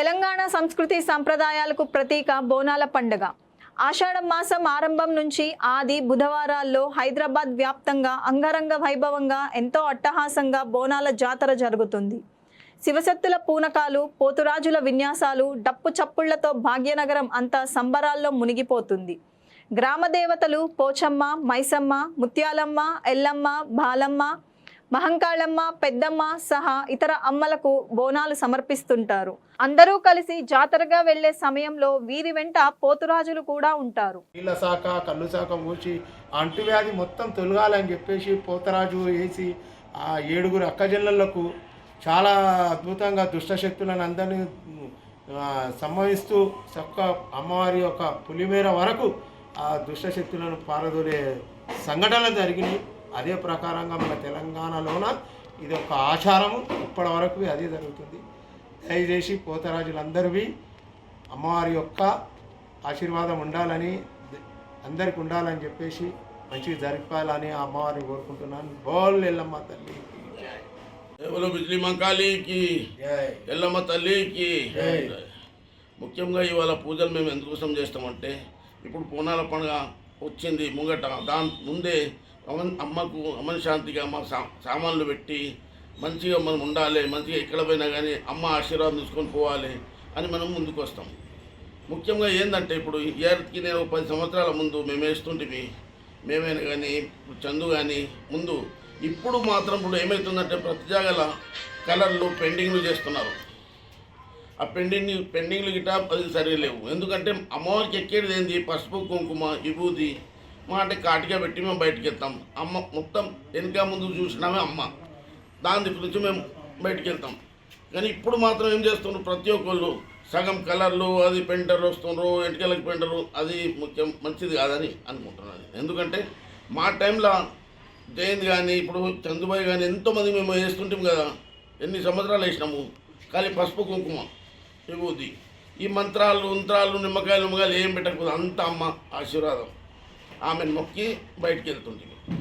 తెలంగాణ సంస్కృతి సంప్రదాయాలకు ప్రతీక బోనాల పండుగ. ఆషాఢం మాసం ఆరంభం నుంచి ఆది బుధవారాల్లో హైదరాబాద్ వ్యాప్తంగా అంగరంగ వైభవంగా ఎంతో అట్టహాసంగా బోనాల జాతర జరుగుతుంది. శివశక్తుల పూనకాలు పోతురాజుల విన్యాసాలు డప్పు చప్పుళ్ళతో భాగ్యనగరం అంతా సంబరాల్లో మునిగిపోతుంది. గ్రామ దేవతలు పోచమ్మ మైసమ్మ ముత్యాలమ్మ ఎల్లమ్మ బాలమ్మ మహంకాళమ్మ పెద్దమ్మ సహా ఇతర అమ్మలకు బోనాలు సమర్పిస్తుంటారు. అందరూ కలిసి జాతరగా వెళ్ళే సమయంలో వీరి వెంట పోతురాజులు కూడా ఉంటారు. నీళ్ళ శాఖ కళ్ళు శాఖ మూసి అంటువ్యాధి మొత్తం తొలగాలని చెప్పేసి పోతరాజు వేసి ఆ ఏడుగురు అక్కజల్లలకు చాలా అద్భుతంగా దుష్టశక్తులను అందరినీ సంభవిస్తూ చక్క అమ్మవారి యొక్క పులిమేర వరకు ఆ దుష్టశక్తులను పారదోలే సంఘటనలు జరిగినాయి. అదే ప్రకారంగా మన తెలంగాణలోన ఇది ఒక ఆచారము. ఇప్పటి వరకు అదే జరుగుతుంది. దయచేసి పోతరాజులందరివి అమ్మవారి యొక్క ఆశీర్వాదం ఉండాలని అందరికి ఉండాలని చెప్పేసి మంచిగా జరపాలని ఆ అమ్మవారిని కోరుకుంటున్నాను. బోల్ ఎల్లమ్మ తల్లి బిజ్లీ మంకాళీకి ఎల్లమ్మ తల్లికి. ముఖ్యంగా ఇవాళ పూజలు మేము ఎందుకోసం చేస్తామంటే ఇప్పుడు పూనాల పండుగ వచ్చింది ముంగట. దాని ముందే అమన్ అమ్మకు అమన్ శాంతిగా అమ్మ సా సామాన్లు పెట్టి మంచిగా మనం ఉండాలి మంచిగా ఎక్కడ పోయినా కానీ అమ్మ ఆశీర్వాదం తీసుకొని పోవాలి అని మనం ముందుకు వస్తాం ముఖ్యంగా ఏంటంటే ఇప్పుడు ఇయర్కి నేను పది సంవత్సరాల ముందు మేము వేస్తుంటివి మేమైనా కానీ చందు కానీ ముందు ఇప్పుడు మాత్రం ఇప్పుడు ఏమవుతుందంటే ప్రతి జాగల కలర్లు పెండింగ్లు చేస్తున్నారు. ఆ పెండింగ్ పెండింగ్లు గిట్ట అది సరిలేవు ఎందుకంటే అమ్మవారికి ఎక్కేది ఏంది? పసుపు కుంకుమ విభూది మా అంటే కాటిగా పెట్టి మేము బయటకు వెళ్తాం. అమ్మ మొత్తం వెనుక ముందు చూసినామే అమ్మ. దాని దగ్గర నుంచి మేము బయటికి వెళ్తాం. కానీ ఇప్పుడు మాత్రం ఏం చేస్తున్నారు ప్రతి ఒక్కళ్ళు సగం కలర్లు అది పెంటర్లు వస్తున్నారు ఎంటికలకు పెయింటరు అది ముఖ్యం మంచిది కాదని అనుకుంటున్నాను. ఎందుకంటే మా టైంలో జయంత్ కానీ ఇప్పుడు చందుబాయి కానీ ఎంతోమంది మేము వేస్తుంటాం కదా. ఎన్ని సంవత్సరాలు వేసినాము? కానీ పసుపు కుంకుమ విభూతి ఈ మంత్రాలు ఉంత్రాలు నిమ్మకాయలు నిమ్మకాయలు ఏం పెట్టకపోతే అంత అమ్మ ఆశీర్వాదం. ఆమెను మొక్కి బయటికి వెళ్తుంటుంది.